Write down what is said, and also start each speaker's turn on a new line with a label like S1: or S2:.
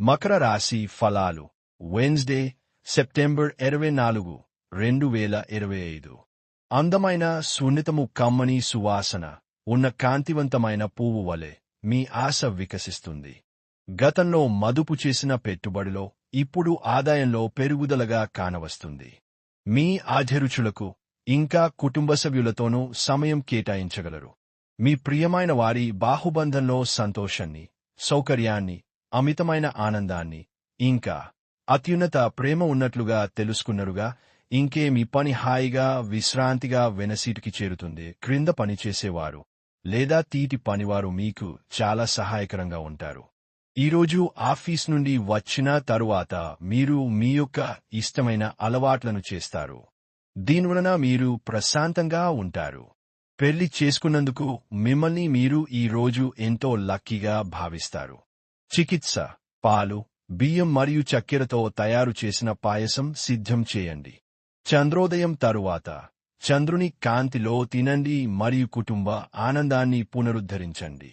S1: మకర రాశి ఫలాలు. Wednesday September ఇరవై నాలుగు రెండు వేల ఇరవై ఐదు. అందమైన సున్నితము కమ్మని సువాసన ఉన్న కాంతివంతమైన పువ్వు వలె మీ ఆశ వికసిస్తుంది. గతంలో మదుపు చేసిన పెట్టుబడిలో ఇప్పుడు ఆదాయంలో పెరుగుదలగా కానవస్తుంది. మీ ఆధిరుచులకు ఇంకా కుటుంబ సభ్యులతోనూ సమయం కేటాయించగలరు. మీ ప్రియమైన వారి బాహుబంధంలో సంతోషాన్ని సౌకర్యాన్ని అమితమైన ఆనందాన్ని. ఇంకా అత్యున్నత ప్రేమ ఉన్నట్లుగా తెలుసుకున్నరుగా ఇంకే మీ పని హాయిగా విశ్రాంతిగా వెనసీటికి చేరుతుంది క్రింద పనిచేసేవారు లేదా తీటి పనివారు మీకు చాలా సహాయకరంగా ఉంటారు. ఈరోజు ఆఫీస్ నుండి వచ్చిన తరువాత మీరు మీ యొక్క ఇష్టమైన అలవాట్లను చేస్తారు. దీనివలన మీరు ప్రశాంతంగా ఉంటారు. పెళ్ళి చేసుకున్నందుకు మిమ్మల్ని మీరు ఈ రోజు ఎంతో లక్కీగా భావిస్తారు. చికిత్స పాలు బియ్యం మరియు చక్కెరతో తయారు చేసిన పాయసం సిద్ధం చేయండి. చంద్రోదయం తరువాత చంద్రుని కాంతిలో తినండి మరియు కుటుంబ ఆనందాన్ని పునరుద్ధరించండి.